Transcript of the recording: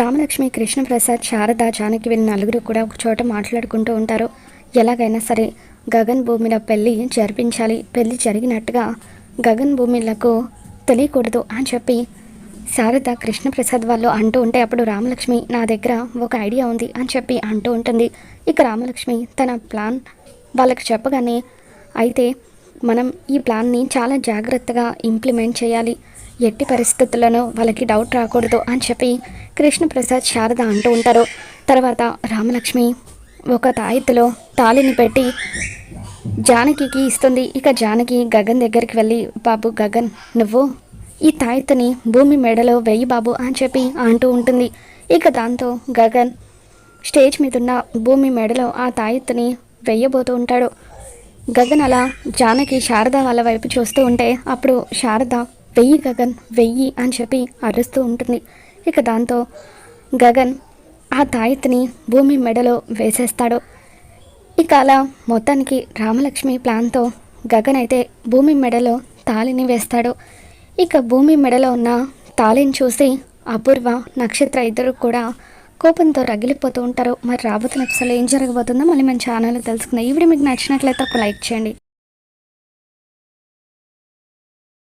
రామలక్ష్మి కృష్ణప్రసాద్ శారద జానకి వీళ్ళ నలుగురు కూడా ఒక చోట మాట్లాడుకుంటూ ఉంటారు. ఎలాగైనా సరే గగన్ భూమిల పెళ్ళి జరిపించాలి. పెళ్ళి జరిగినట్టుగా గగన్ భూమిలకు తెలియకూడదు అని చెప్పి శారద కృష్ణప్రసాద్ వాళ్ళు అంటూ ఉంటే అప్పుడు రామలక్ష్మి నా దగ్గర ఒక ఐడియా ఉంది అని చెప్పి అంటూ ఉంటుంది. ఇక రామలక్ష్మి తన ప్లాన్ వాళ్ళకి చెప్పగానే అయితే మనం ఈ ప్లాన్ని చాలా జాగ్రత్తగా ఇంప్లిమెంట్ చేయాలి. ఎట్టి పరిస్థితుల్లోనూ వాళ్ళకి డౌట్ రాకూడదు అని చెప్పి కృష్ణప్రసాద్ శారద అంటూ ఉంటారు. తర్వాత రామలక్ష్మి ఒక తాయెత్తులో తాళిని పెట్టి జానకికి ఇస్తుంది. ఇక జానకి గగన్ దగ్గరికి వెళ్ళి బాబు గగన్ నువ్వు ఈ తాయెత్తుని భూమి మెడలో వెయ్యి బాబు అని చెప్పి అంటూ ఉంటుంది. ఇక దాంతో గగన్ స్టేజ్ మీద ఉన్న భూమి మెడలో ఆ తాయెత్తుని వెయ్యబోతూ ఉంటాడు. గగన్ అలా జానకి శారద వాళ్ళ వైపు చూస్తూ ఉంటే అప్పుడు శారద వెయ్యి గగన్ వెయ్యి అని చెప్పి అరుస్తూ ఉంటుంది. ఇక దాంతో గగన్ ఆ తాయెత్తుని భూమి మెడలో వేసేస్తాడు. ఇక అలా మొత్తానికి రామలక్ష్మి ప్లాన్తో గగన్ అయితే భూమి మెడలో తాళిని వేస్తాడు. ఇక భూమి మెడలో ఉన్న తాళిని చూసి అపూర్వ నక్షత్ర ఇద్దరు కూడా కోపంతో రగిలిపోతూ ఉంటారు. మరి రాబోతున్న ఎపిసోడ్లో ఏం జరగబోతుందో మళ్ళీ మన ఛానల్లో తెలుసుకుందాం. ఈ వీడియో మీకు నచ్చినట్లయితే ఒక లైక్ చేయండి.